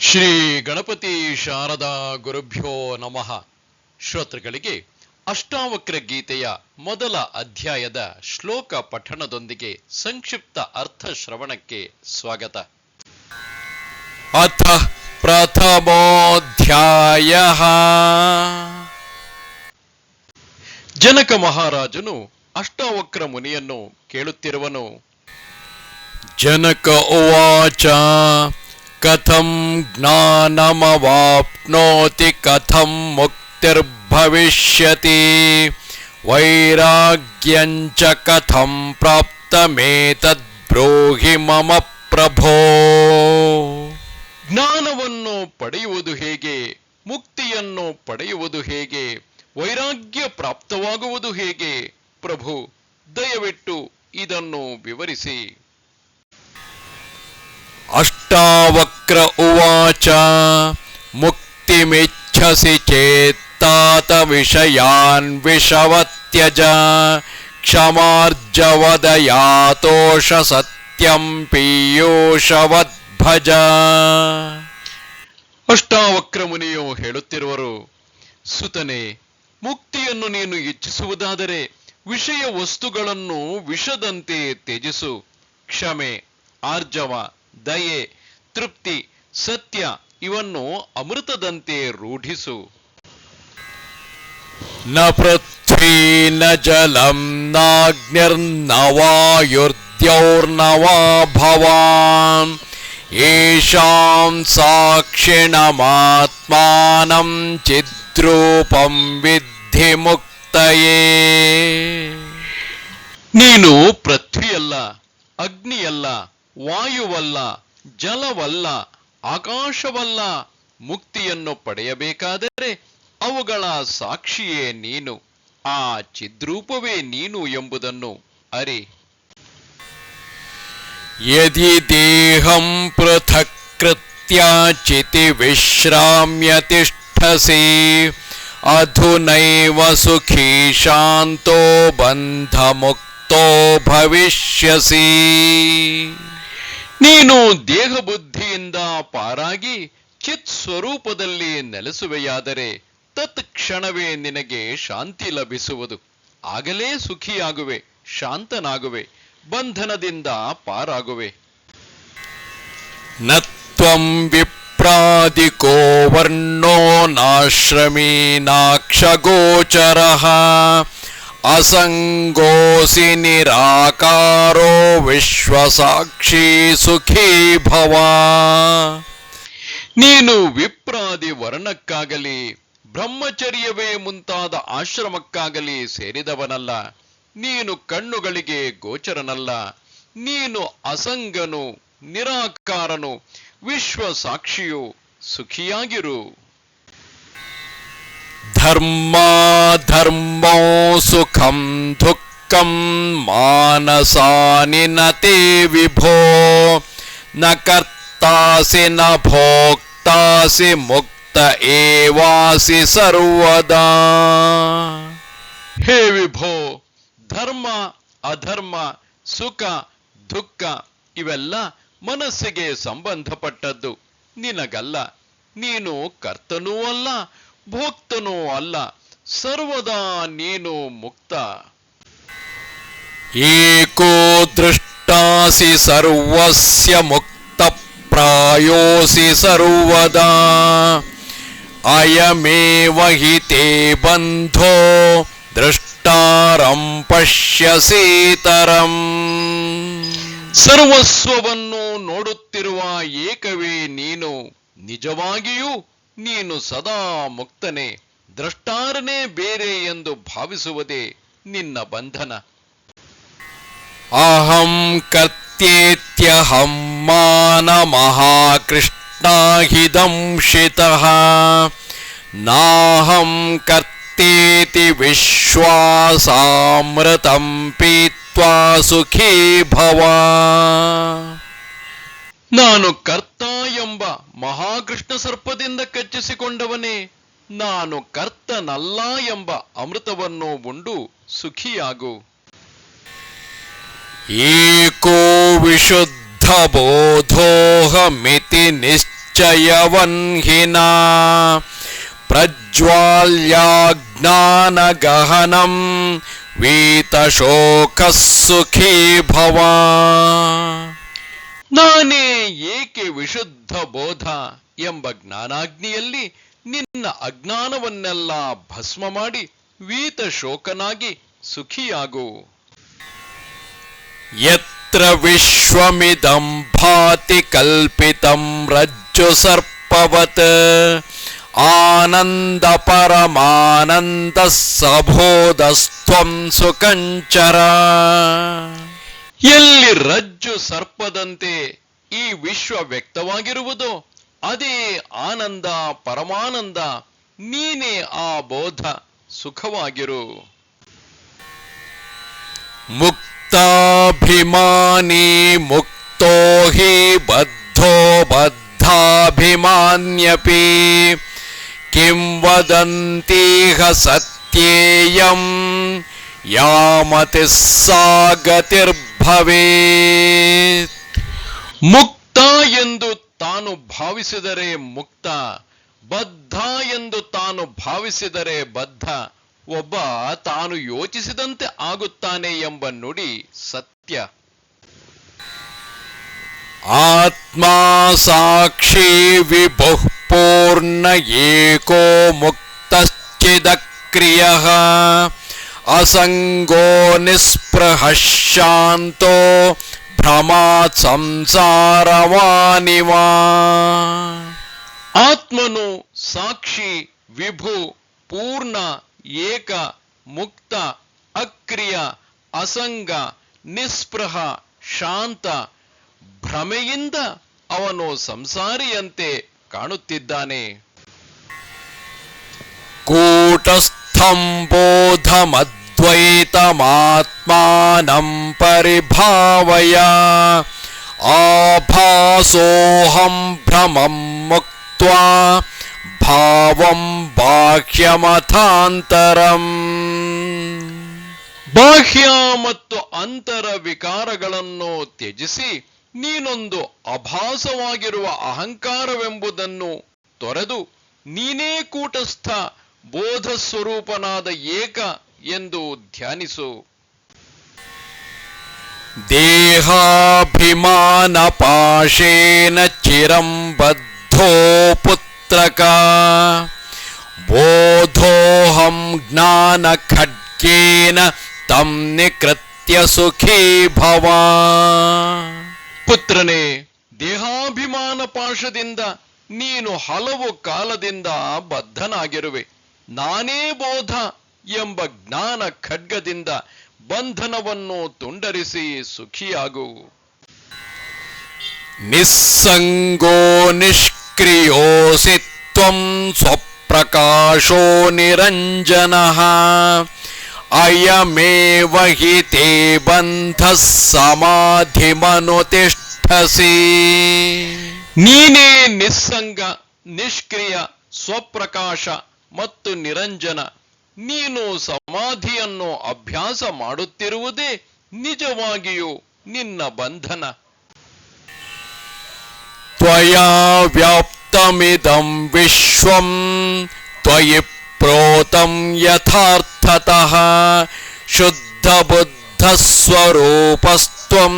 ಶ್ರೀ ಗಣಪತಿ ಶಾರದಾ ಗುರುಭ್ಯೋ ನಮಃ. ಶ್ರೋತೃಗಳಿಗೆ ಅಷ್ಟಾವಕ್ರ ಗೀತೆಯ ಮೊದಲ ಅಧ್ಯಾಯದ ಶ್ಲೋಕ ಪಠಣದೊಂದಿಗೆ ಸಂಕ್ಷಿಪ್ತ ಅರ್ಥ ಶ್ರವಣಕ್ಕೆ ಸ್ವಾಗತ. ಅಥ ಪ್ರಥಮೋಧ್ಯಾಯ. ಜನಕ ಮಹಾರಾಜನು ಅಷ್ಟಾವಕ್ರ ಮುನಿಯನ್ನು ಕೇಳುತ್ತಿರುವನು. ಜನಕ ಉವಾಚ ಕಥಂ ಜ್ಞಾನಮವಾಪ್ನೋತಿ ಕಥಂ ಮುಕ್ತಿರ್ಭವಿಷ್ಯತಿ ವೈರಾಗ್ಯಂಚ ಕಥಂ ಪ್ರಾಪ್ತಮೇತದ್ ಬ್ರೂಹಿ ಮಮ ಪ್ರಭೋ ಜ್ಞಾನವನ್ನು ಪಡೆಯುವುದು ಹೇಗೆ ಮುಕ್ತಿಯನ್ನು ಪಡೆಯುವುದು ಹೇಗೆ ವೈರಾಗ್ಯ ಪ್ರಾಪ್ತವಾಗುವುದು ಹೇಗೆ ಪ್ರಭು ದಯವಿಟ್ಟು ಇದನ್ನು ವಿವರಿಸಿ. ಅಷ್ಟಾವಕ್ರ ಉವಾಚ ಮುಕ್ತಿಮಿಚ್ಛಸಿ ಚೇತ್ತಾತ ವಿಷಯಾನ್ ವಿಷವತ್ಯಜ ಕ್ಷಮಾರ್ಜವದಯಾತೋಷ ಸತ್ಯಂ ಪೀಯೋಷವದ್ಭಜ ಅಷ್ಟಾವಕ್ರ ಮುನಿಯು ಹೇಳುತ್ತಿರುವರು, ಸುತನೆ, ಮುಕ್ತಿಯನ್ನು ನೀನು ಇಚ್ಛಿಸುವುದಾದರೆ ವಿಷಯ ವಸ್ತುಗಳನ್ನು ವಿಷದಂತೆ ತ್ಯಜಿಸು. ಕ್ಷಮೆ, ಆರ್ಜವ ದಯೆ ತೃಪ್ತಿ ಸತ್ಯ ಇವನ್ನು ಅಮೃತದಂತೆ ರೂಢಿಸು ನ ಪೃಥ್ವೀ ನ ಜಲಂ ನಾಗ್ನಿರ್ನ ವಾಯುರ್ದ್ಯೌರ್ನ ವಾ ಭವಾನ್ येषां साक्षिणमात्मानं ಚಿದ್ರೂಪಂ ವಿದ್ಧಿ ಮುಕ್ತಯೇ ನೀನು ಪೃಥ್ವಿಯಲ್ಲ ಅಗ್ನಿಯಲ್ಲ ವಾಯುವಲ್ಲ, ಜಲವಲ್ಲ, ಆಕಾಶವಲ್ಲ, ಮುಕ್ತಿಯನ್ನು ಪಡೆಯಬೇಕಾದರೆ ಅವುಗಳ ಸಾಕ್ಷಿಯೇ ನೀನು, ಆ ಚಿದ್ರೂಪವೇ ನೀನು ಎಂಬುದನ್ನು ಅರಿ. ಯದಿ ದೇಹಂ ಪೃಥಕ್ ಕೃತ್ಯ ಚಿತಿ ವಿಶ್ರಾಮ್ಯ ತಿಷ್ಠಸಿ, ಅಧುನೈವ ಸುಖಿ ಶಾಂತೋ ಬಂಧ ಮುಕ್ತೋ ಭವಿಷ್ಯಸಿ. ನೀನು ದೇಹ ಬುದ್ಧಿಯಿಂದ ಪಾರಾಗಿ ಚಿತ್ ಸ್ವರೂಪದಲ್ಲಿ ನೆಲೆಸುವೆಯಾದರೆ ತತ್ಕ್ಷಣವೇ ನಿನಗೆ ಶಾಂತಿ ಲಭಿಸುವುದು. ಆಗಲೇ ಸುಖಿಯಾಗುವೆ, ಶಾಂತನಾಗುವೆ, ಬಂಧನದಿಂದ ಪಾರಾಗುವೆ. ನತ್ವಂ ತ್ವಂ ವಿಪ್ರಾದಿಕೋ ವರ್ಣೋ ನಾಶ್ರಮೀ ಅಸಂಗೋಸಿ ನಿರಾಕಾರೋ ವಿಶ್ವಸಾಕ್ಷಿ ಸುಖೀ ಭವ ನೀನು ವಿಪ್ರಾದಿ ವರ್ಣಕ್ಕಾಗಲಿ, ಬ್ರಹ್ಮಚರ್ಯವೇ ಮುಂತಾದ ಆಶ್ರಮಕ್ಕಾಗಲಿ ಸೇರಿದವನಲ್ಲ. ನೀನು ಕಣ್ಣುಗಳಿಗೆ ಗೋಚರನಲ್ಲ. ನೀನು ಅಸಂಗನು, ನಿರಾಕಾರನು ವಿಶ್ವ ಸಾಕ್ಷಿಯು ಸುಖಿಯಾಗಿರು. ಧರ್ಮ ಧರ್ಮೋ ಸುಖಂ ದುಃಖಂ ಮಾನಸಾನಿ ನತಿ ವಿಭೋ ನ ಕರ್ತಾಸಿ ನ ಭೋಕ್ತಾಸಿ ಮುಕ್ತ ಏವಾಸಿ ಸರ್ವದಾ ಹೇ ವಿಭೋ ಧರ್ಮ ಅಧರ್ಮ ಸುಖ ದುಃಖ ಇವೆಲ್ಲ ಮನಸ್ಸಿಗೆ ಸಂಬಂಧಪಟ್ಟದ್ದು. ನಿನಗಲ್ಲ, ನೀನು ಕರ್ತನೂ ಅಲ್ಲ ಭೋಕ್ತನೂ ಅಲ್ಲ ಸರ್ವದಾ ನೀನು ಮುಕ್ತ. ಏಕೋ ದೃಷ್ಟಾಸಿ ಸರ್ವಸ್ಯ ಮುಕ್ತ ಪ್ರಾಯೋಸಿ ಸರ್ವದಾ. ಅಯಮೇವ ಹಿ ತೇ ಬಂಧೋ ದೃಷ್ಟಾರಂ ಪಶ್ಯಸೀತರಂ ಸರ್ವಸ್ವವನ್ನು ನೋಡುತ್ತಿರುವ ಏಕವೇ ನೀನು ನಿಜವಾಗಿಯೂ ನೀನು ಸದಾ ಮುಕ್ತನೇ ದ್ರಷ್ಟಾರನೇ ಬೇರೆ ಎಂದು ಭಾವಿಸುವುದೇ ನಿನ್ನ ಬಂಧನ. ಅಹಂ ಕರ್ತ್ಯೇತ್ಯಹಂ ಮಾನ ಮಹಾಕೃಷ್ಣಾಹಿದಂಶಿತಃ ನಾಹಂ ಕರ್ತೇತಿ ವಿಶ್ವಾಸಾಮೃತಂ ಪೀತ್ವಾ ಸುಖೀ ಭವ ನಾನು ಕರ್ತ ಮಹಾಕೃಷ್ಣ ಸರ್ಪದಿಂದ ಕಚ್ಚಿಸಿಕೊಂಡವನೇ ನಾನು ಕರ್ತನಲ್ಲ ಎಂಬ ಅಮೃತವನ್ನು ಉಂಡು ಸುಖಿಯಾಗು ಏಕೋ ವಿಶುದ್ಧ ಬೋಧೋಹಮಿತಿ ನಿಶ್ಚ निश्चयवन्हिना प्रज्वाल्याज्ञानगहनं वीतशोकः सुखी भव ನಾನೇ ಏಕೆ ವಿಶುದ್ಧ ಬೋಧ ಎಂಬ ಜ್ಞಾನಾಗ್ನಿಯಲ್ಲಿ ನಿನ್ನ ಅಜ್ಞಾನವನ್ನೆಲ್ಲ ಭಸ್ಮ ಮಾಡಿ ವೀತ ಶೋಕನಾಗಿ ಸುಖಿಯಾಗು. ಯತ್ರ ವಿಶ್ವಮಿದಂ ಭಾತಿ ಕಲ್ಪಿತಂ ರಜ್ಜು ಸರ್ಪವತ್. ಆನಂದ ಪರಮಾನಂದ ಸಬೋಧಸ್ತ್ವಂ ಸುಕಂಚರ ಎಲ್ಲಿ ರಜ್ಜು ಸರ್ಪದಂತೆ ಈ ವಿಶ್ವ ವ್ಯಕ್ತವಾಗಿರುವುದು, ಅದೇ ಆನಂದ ಪರಮಾನಂದ, ನೀನೇ ಆ ಬೋಧ ಸುಖವಾಗಿರು. ಮುಕ್ತಾಭಿಮಾನಿ ಮುಕ್ತೋ ಹಿ ಬದ್ಧೋ ಬದ್ಧಾಭಿಮಾನ್ಯಪಿ, ಕಿಂ ವದಂತೀಹ ಸತ್ಯೇಯಂ ಯಾಮತಿ ಸಾಗತಿರ್ ಭವೇತ್. ಮುಕ್ತ ಎಂದು ತಾನು ಭಾವಿಸಿದರೆ ಮುಕ್ತ, ಬದ್ಧ ಎಂದು ತಾನು ಭಾವಿಸಿದರೆ ಬದ್ಧ, ಒಬ್ಬ ತಾನು ಯೋಚಿಸಿದಂತೆ ಆಗುತ್ತಾನೆ ಎಂಬ ನುಡಿ ಸತ್ಯ. ಆತ್ಮ ಸಾಕ್ಷಿ ವಿಭುಃ ಪೂರ್ಣ ಏಕೋ ಮುಕ್ತಶ್ಚಿದಕ್ರಿಯ. असङ्गो निःस्पृहः शान्तो भ्रमात् संसारवानिवा ಆತ್ಮನು ಸಾಕ್ಷಿ ವಿಭು ಪೂರ್ಣ ಏಕ ಮುಕ್ತ ಅಕ್ರಿಯ ಅಸಂಗ ನಿಸ್ಪೃಹ ಶಾಂತ ಭ್ರಮೆಯಿಂದ ಅವನು ಸಂಸಾರಿಯಂತೆ ಕಾಣುತ್ತಿದ್ದಾನೆ कूटस्थं बोधमद्वैतमात्मानं परिभावय आभासोऽहं भ्रमं मुक्त्वा भावं बाह्यमथान्तरम् ಬಾಹ್ಯ ಮತ್ತು ಅಂತರ ವಿಕಾರಗಳನ್ನು ತ್ಯಜಿಸಿ ನೀನೊಂದು ಅಭಾಸವಾಗಿರುವ ಅಹಂಕಾರವೆಂಬುದನ್ನು ತೊರೆದು ನೀನೇ ಕೂಟಸ್ಥ ಬೋಧ ಸ್ವರೂಪನಾದ ಏಕ ಎಂದು ಧ್ಯಾನಿಸು. ದೇಹಾಭಿಮಾನ ಪಾಶೇನ ಚಿರಂ ಬದ್ಧೋ ಪುತ್ರಕ. ಬೋಧೋಹಂ ಜ್ಞಾನ ಖಡ್ಗೇನ ತಂ ನಿಕೃತ್ಯ ಸುಖೀ ಭವ. ಪುತ್ರನೇ ದೇಹಾಭಿಮಾನ ಪಾಶದಿಂದ ನೀನು ಹಲವು ಕಾಲದಿಂದ ಬದ್ಧನಾಗಿರುವೆ. ನಾನೇ ಬೋಧ ಎಂಬ ಜ್ಞಾನ ಖಡ್ಗದಿಂದ ಬಂಧನವನ್ನು ತುಂಡರಿಸಿ ಸುಖಿಯಾಗು. ನಿಸ್ಸಂಗೋ ನಿಷ್ಕ್ರಿಯೋಸಿ ತ್ವಂ ಸ್ವಪ್ರಕಾಶೋ ನಿರಂಜನ. ಅಯಮೇವ ಹಿ ತೇ ಬಂಧ ಸಮಾಧಿಮನುತಿಷ್ಠಸಿ ನೀನೇ ನಿಸ್ಸಂಗ ನಿಷ್ಕ್ರಿಯ ಸ್ವಪ್ರಕಾಶ ಮತ್ತು ನಿರಂಜನ. ನೀನು ಸಮಾಧಿಯನ್ನು ಅಭ್ಯಾಸ ಮಾಡುತ್ತಿರುವುದೇ ನಿಜವಾಗಿಯೂ ನಿನ್ನ ಬಂಧನ. ತ್ವಯಾ ವ್ಯಾಪ್ತಮಿದಂ ವಿಶ್ವಂ ತ್ವಯಿ ಪ್ರೋತಂ ಯಥಾರ್ಥತಃ ಶುದ್ಧ ಬುದ್ಧ ಸ್ವರೂಪಸ್ತ್ವಂ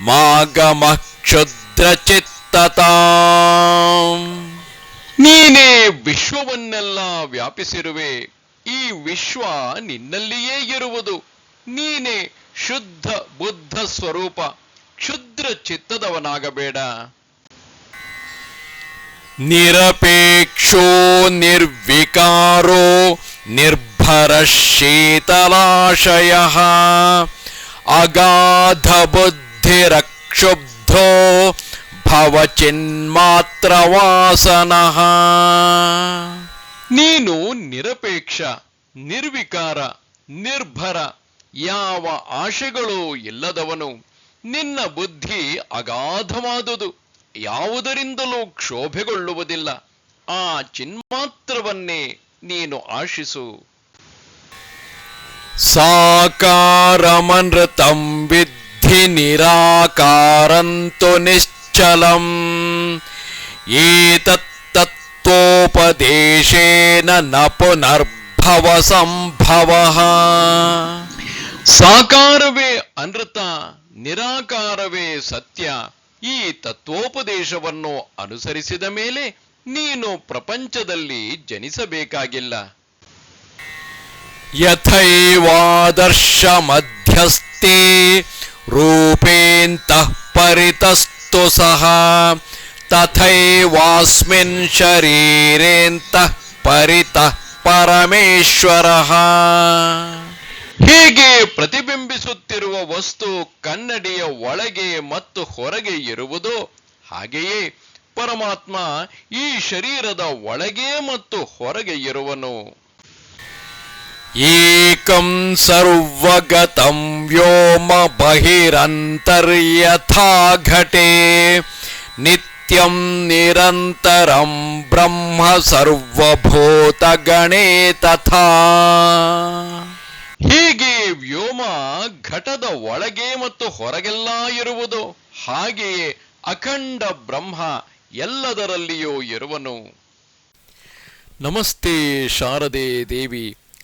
ಮಾಗಮ ಕ್ಷುದ್ರಚಿತ್ತತಾಂ. ನೀನೇ ವಿಶ್ವವನ್ನೆಲ್ಲ ವ್ಯಾಪಿಸಿರುವೆ. ಈ ವಿಶ್ವ ನಿನ್ನಲ್ಲಿಯೇ ಇರುವುದು. ನೀನೇ ಶುದ್ಧ ಬುದ್ಧ ಸ್ವರೂಪ. ಕ್ಷುದ್ರ ಚಿತ್ತದವನಾಗಬೇಡ. ನಿರಪೇಕ್ಷೋ ನಿರ್ವಿಕಾರೋ ನಿರ್ಭರ ಶೀತಲಾಶಯ. ಅಗಾಧ ಬುದ್ಧಿರಕ್ಷುಬ್ಧೋ ಭವಚಿನ್ಮಾತ್ರವಾಸನಃ ನೀನು ನಿರಪೇಕ್ಷ ನಿರ್ವಿಕಾರ ನಿರ್ಭರ ಯಾವ ಆಶೆಗಳು ಇಲ್ಲದವನು. ನಿನ್ನ ಬುದ್ಧಿ ಅಗಾಧವಾದುದು ಯಾವುದರಿಂದಲೂ ಕ್ಷೋಭೆಗೊಳ್ಳುವುದಿಲ್ಲ. ಆ ಚಿನ್ಮಾತ್ರವನ್ನೇ ನೀನು ಆಶಿಸು. ಸಾಕಾರಮನೃತಂ ವಿಧಿ ನಿರಾಕಾರಂತು ನಿಶ್ಚ निश्चलम् ಏತತ್ತತ್ವೋಪದೇಶೇನ ನ ಪುನರ್ಭವ ಸಂಭವಃ ಸಾಕಾರವೇ ಅನೃತ ನಿರಾಕಾರವೇ ಸತ್ಯ ಈ ತತ್ವೋಪದೇಶವನ್ನು ಅನುಸರಿಸಿದ ಮೇಲೆ ನೀನು ಪ್ರಪಂಚದಲ್ಲಿ ಜನಿಸಬೇಕಾಗಿಲ್ಲ ಯಥೈವಾದರ್ಶ ಮಧ್ಯಸ್ಥೆ ರೂಪೇಂತಃ ಪರಿತಸ್ತು ಸಹ ತಥೈವಾಸ್ಮಿನ್ ಶರೀರೇಂತಃ ಪರಿತಃ ಪರಮೇಶ್ವರಃ ಹೀಗೆ ಪ್ರತಿಬಿಂಬಿಸುತ್ತಿರುವ ವಸ್ತು ಕನ್ನಡಿಯ ಒಳಗೆ ಮತ್ತು ಹೊರಗೆ ಇರುವುದು ಹಾಗೆಯೇ ಪರಮಾತ್ಮ ಈ ಶರೀರದ ಒಳಗೆ ಮತ್ತು ಹೊರಗೆ ಇರುವನು. ಸರ್ವಗತಂ ವ್ಯೋಮ ಬಹಿರಂತರ್ಯಥಾ ಘಟೆ. ನಿತ್ಯಂ ನಿರಂತರಂ ಬ್ರಹ್ಮ ಸರ್ವಭೂತಗಣೇ ತಥಾ. ಹೀಗೆ ವ್ಯೋಮ ಘಟದ ಒಳಗೆ ಮತ್ತು ಹೊರಗೆಲ್ಲ ಇರುವುದು, ಹಾಗೆಯೇ ಅಖಂಡ ಬ್ರಹ್ಮ ಎಲ್ಲದರಲ್ಲಿಯೂ ಇರುವನು. ನಮಸ್ತೆ ಶಾರದೆ ದೇವಿ.